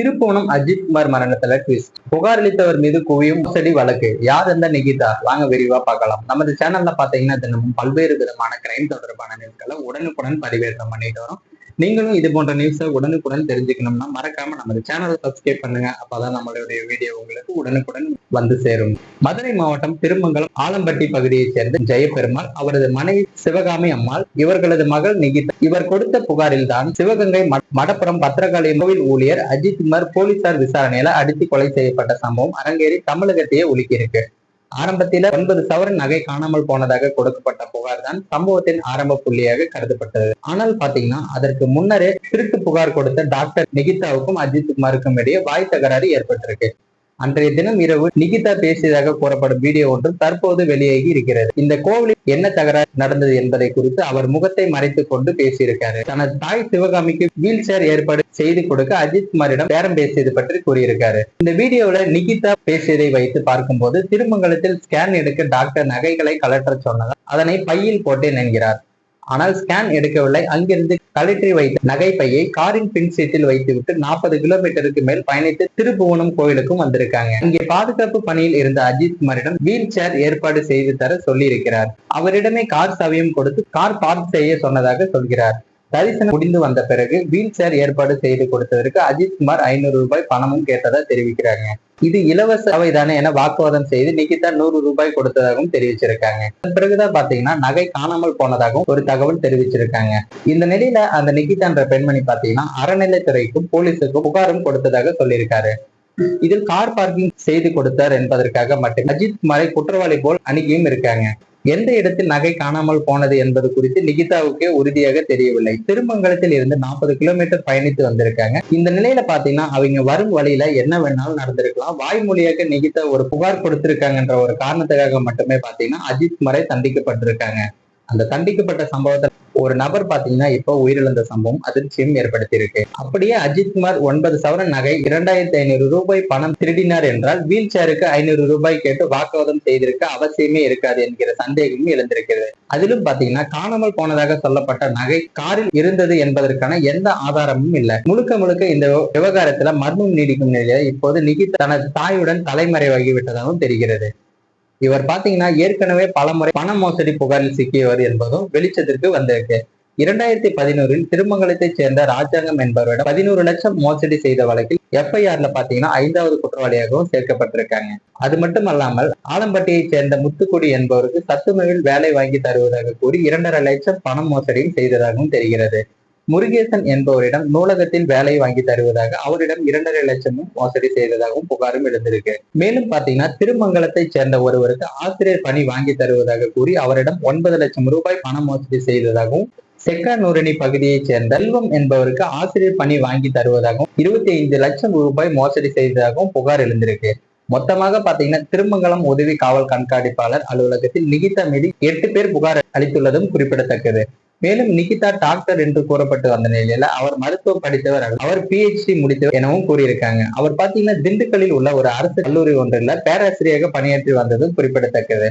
திருப்போணம் அஜித் குமார் மரணத்துல ட்விஸ்ட் புகார் அளித்தவர் மீது குவியும் மோசடி வழக்கு. யார் இருந்த நிகிதா? வாங்க விரிவா பார்க்கலாம். நமது சேனல்ல பாத்தீங்கன்னா தினமும் பல்வேறு விதமான கிரைம் தொடர்பான நியூஸ்களை உடனுக்குடன் பதிவேற்றம் பண்ணிட்டு வரும். நீங்களும் இது போன்ற நியூஸை உடனுக்குடன் தெரிஞ்சுக்கணும்னா மறக்காம நம்ம சேனலை சப்ஸ்கிரைப் பண்ணுங்க. அப்பதான் நம்மளுடைய வீடியோ உங்களுக்கு உடனுக்குடன் வந்து சேரும். மதுரை மாவட்டம் திருமங்கலம் ஆலம்பட்டி பகுதியைச் சேர்ந்த ஜெயபெருமாள் அவரது மனைவி சிவகாமி அம்மாள் இவர்களது மகள் நிகிதா. இவர் கொடுத்த புகாரில் தான் சிவகங்கை ம- மடப்புறம் பத்திரகாளி கோவில் ஊழியர் அஜித் குமார் போலீசார் விசாரணையில அடித்து கொலை செய்யப்பட்ட சம்பவம் அரங்கேறி தமிழகத்தையே ஒலுக்கியிருக்கு ஆரம்பத்தில ஒன்பது சவரன் நகை காணாமல் போனதாக கொடுக்கப்பட்ட புகார் தான் சம்பவத்தின் ஆரம்ப புள்ளியாக கருதப்பட்டது. ஆனால் பாத்தீங்கன்னா அதற்கு முன்னரே திருட்டு புகார் கொடுத்த டாக்டர் நிகிதாவுக்கும் அஜித் குமாருக்கும் இடையே வாய் தகராறு ஏற்பட்டிருக்கு. அன்றைய தினம் இரவு நிகிதா பேசியதாக கூறப்படும் வீடியோ ஒன்று தற்போது வெளியாகி இருக்கிறது. இந்த கோவிலில் என்ன தகராறு நடந்தது என்பதை குறித்து அவர் முகத்தை மறைத்துக் கொண்டு பேசியிருக்காரு. தனது தாய் சிவகாமிக்கு வீல் சேர் ஏற்பாடு செய்து கொடுக்க அஜித் குமாரிடம் பேரம் பேசியது பற்றி கூறியிருக்காரு. இந்த வீடியோல நிகிதா பேசியதை வைத்து பார்க்கும்போது திருமங்கலத்தில் ஸ்கேன் எடுக்க டாக்டர் நகைகளை கலற்ற சொன்னதால் அதனை பையில் போட்டேன் என்கிறார். ஆனால் ஸ்கேன் எடுக்கவில்லை. அங்கிருந்து கலற்றி வைத்த நகைப்பையை காரின் பின் சீட்டில் வைத்துவிட்டு நாற்பது கிலோமீட்டருக்கு மேல் பயணித்து திருப்புவனம் கோயிலுக்கும் வந்திருக்காங்க. இங்கே பாதுகாப்பு பணியில் இருந்த அஜித் குமாரிடம் வீல் சேர் ஏற்பாடு செய்து தர சொல்லியிருக்கிறார். அவரிடமே கார் சவியம் கொடுத்து கார் பார்க் செய்ய சொன்னதாக சொல்கிறார். தரிசனம் முடிந்து வந்த பிறகு வீல் சேர் ஏற்பாடு செய்து கொடுத்ததற்கு அஜித் குமார் ஐநூறு ரூபாய் பணமும் கேட்டதா தெரிவிக்கிறாங்க. இது இலவச அவைதானே என வாக்குவாதம் செய்து நிகிதா நூறு ரூபாய் கொடுத்ததாகவும் தெரிவிச்சிருக்காங்க. பிறகுதான் பாத்தீங்கன்னா நகை காணாமல் போனதாகவும் ஒரு தகவல் தெரிவிச்சிருக்காங்க. இந்த நிலையில அந்த நிகிதான்ற பெண்மணி பாத்தீங்கன்னா அறநிலைத்துறைக்கும் போலீஸுக்கும் புகாரும் கொடுத்ததாக சொல்லியிருக்காரு. இதில் கார் பார்க்கிங் செய்து கொடுத்தார் என்பதற்காக மட்டும் அஜித் குமாரை குற்றவாளி போல் அணுகியும் இருக்காங்க. எந்த இடத்தில் நகை காணாமல் போனது என்பது குறித்து நிகிதாவுக்கே உறுதியாக தெரியவில்லை. திருமங்கலத்தில் இருந்து நாற்பது கிலோமீட்டர் பயணித்து வந்திருக்காங்க. இந்த நிலையில பாத்தீங்கன்னா அவங்க வரும் வழியில என்ன வேணாலும் நடந்திருக்கலாம். வாய்மொழியாக நிகிதா ஒரு புகார் கொடுத்திருக்காங்கன்ற ஒரு காரணத்துக்காக மட்டுமே பாத்தீங்கன்னா அஜித் குமாரை தண்டிக்கப்பட்டிருக்காங்க. அந்த தண்டிக்கப்பட்ட சம்பவத்தை ஒரு நபர் பாத்தீங்கன்னா இப்போ உயிரிழந்த சம்பவம் அதிர்ச்சியும் ஏற்படுத்தியிருக்கு. அப்படியே அஜித்குமார் ஒன்பது சவரன் நகை இரண்டாயிரத்தி ஐநூறு ரூபாய் பணம் திருடினார் என்றால் வீல் சேருக்கு ஐநூறு ரூபாய் கேட்டு வாக்குவாதம் செய்திருக்க அவசியமே இருக்காது என்கிற சந்தேகமும் எழுந்திருக்கிறது. அதிலும் பாத்தீங்கன்னா காணாமல் போனதாக சொல்லப்பட்ட நகை காரில் இருந்தது என்பதற்கான எந்த ஆதாரமும் இல்லை. முழுக்க முழுக்க இந்த விவகாரத்துல மர்மம் நீடிக்கும் நிலையில இப்போது நிகிதா தனது தாயுடன் தலைமறைவாகி விட்டதாகவும் தெரிகிறது. இவர் பாத்தீங்கன்னா ஏற்கனவே பலமுறை பண மோசடி புகாரில் சிக்கியவர் என்பதும் வெளிச்சத்திற்கு வந்திருக்கு. இரண்டாயிரத்தி பதினோரில் திருமங்கலத்தைச் சேர்ந்த ராஜாங்கம் என்பவரிடம் பதினோரு லட்சம் மோசடி செய்த வழக்கில் எஃப்ஐஆர்ல பாத்தீங்கன்னா ஐந்தாவது குற்றவாளியாகவும் சேர்க்கப்பட்டிருக்காங்க. அது மட்டும் அல்லாமல் ஆலம்பட்டியைச் சேர்ந்த முத்துக்குடி என்பவருக்கு சத்துணவில் வேலை வாங்கி தருவதாக கூறி இரண்டரை லட்சம் பணம் மோசடியும் செய்ததாகவும் தெரிகிறது. முருகேசன் என்பவரிடம் நூலகத்தில் வேலை வாங்கி தருவதாக அவரிடம் இரண்டரை லட்சமும் மோசடி செய்ததாகவும் புகாரும் எழுந்திருக்கு. மேலும் பாத்தீங்கன்னா திருமங்கலத்தை சேர்ந்த ஒருவருக்கு ஆசிரியர் பணி வாங்கி தருவதாக கூறி அவரிடம் ஒன்பது லட்சம் ரூபாய் பண மோசடி செய்ததாகவும் செக்கானூரணி பகுதியைச் சேர்ந்த செல்வம் என்பவருக்கு ஆசிரியர் பணி வாங்கி தருவதாகவும் இருபத்தி ஐந்து லட்சம் ரூபாய் மோசடி செய்ததாகவும் புகார் எழுந்திருக்கு. மொத்தமாக பாத்தீங்கன்னா திருமங்கலம் உதவி காவல் கண்காணிப்பாளர் அலுவலகத்தில் நிகிதா மீது எட்டு பேர் புகார் அளித்துள்ளதும் குறிப்பிடத்தக்கது. மேலும் நிகிதா டாக்டர் என்று கூறப்பட்டு வந்த நிலையில அவர் மருத்துவம் படித்தவர் அல்ல. அவர் பிஹெச்டி முடித்தவர் எனவும் கூறியிருக்காங்க. அவர் பாத்தீங்கன்னா திண்டுக்கல்லில் உள்ள ஒரு அரசு கல்லூரி ஒன்றில் பேராசிரியராக பணியாற்றி வந்ததும் குறிப்பிடத்தக்கது.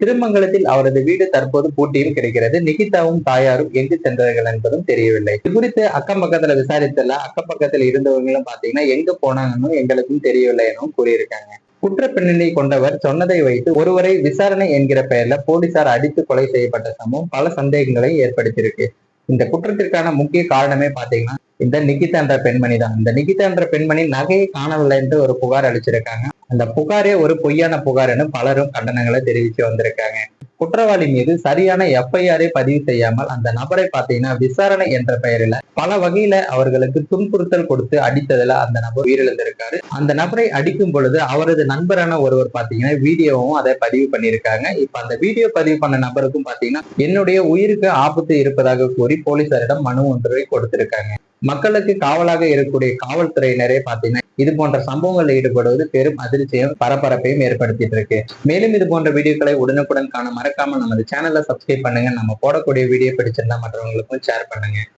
திருமங்கலத்தில் அவரது வீடு தற்போது பூட்டியும் கிடைக்கிறது. நிகிதாவும் தாயாரும் எங்கு சென்றார்கள் என்பதும் தெரியவில்லை. இது குறித்து அக்கம் பக்கத்துல விசாரித்தல அக்கம் பக்கத்துல இருந்தவங்களும் பாத்தீங்கன்னா எங்க போனாங்கன்னு எங்களுக்கும் தெரியவில்லை எனவும் கூறியிருக்காங்க. குற்ற பின்னணி கொண்டவர் சொன்னதை வைத்து ஒருவரை விசாரணை என்கிற பெயர்ல போலீசார் அடித்து கொலை செய்யப்பட்ட சம்பவம் பல சந்தேகங்களை ஏற்படுத்தியிருக்கு. இந்த குற்றத்திற்கான முக்கிய காரணமே பாத்தீங்கன்னா இந்த நிகிதா என்ற பெண்மணி தான். இந்த நிகிதா என்ற பெண்மணி நகையை காணவில்லை என்று ஒரு புகார் அளிச்சிருக்காங்க. அந்த புகாரே ஒரு பொய்யான புகார் என பலரும் கண்டனங்களை தெரிவித்து வந்திருக்காங்க. குற்றவாளி மீது சரியான எஃப்ஐஆரை பதிவு செய்யாமல் அந்த நபரை பார்த்தீங்கன்னா விசாரணை என்ற பெயரில் பல வகையில அவர்களுக்கு துன்புறுத்தல் கொடுத்து அடித்ததுல அந்த நபர் உயிரிழந்திருக்காரு. அந்த நபரை அடிக்கும் பொழுது அவரது நண்பரான ஒருவர் பார்த்தீங்கன்னா வீடியோவும் அதை பதிவு பண்ணியிருக்காங்க. இப்ப அந்த வீடியோ பதிவு பண்ண நபருக்கும் பார்த்தீங்கன்னா என்னுடைய உயிருக்கு ஆபத்து இருப்பதாக கூறி போலீசாரிடம் மனு ஒன்றை கொடுத்திருக்காங்க. மக்களுக்கு காவலாக இருக்கக்கூடிய காவல்துறையினரே பாத்தீங்கன்னா இது போன்ற சம்பவங்களில் ஈடுபடுவது பெரும் அதிர்ச்சியும் பரபரப்பையும் ஏற்படுத்திட்டு இருக்கு. மேலும் இது போன்ற வீடியோக்களை உடனுக்குடன் காண மறக்காம நமது சேனலை சப்ஸ்கிரைப் பண்ணுங்க. நம்ம போடக்கூடிய வீடியோ பிடிச்சிருந்தா மற்றவங்களுக்கும் ஷேர் பண்ணுங்க.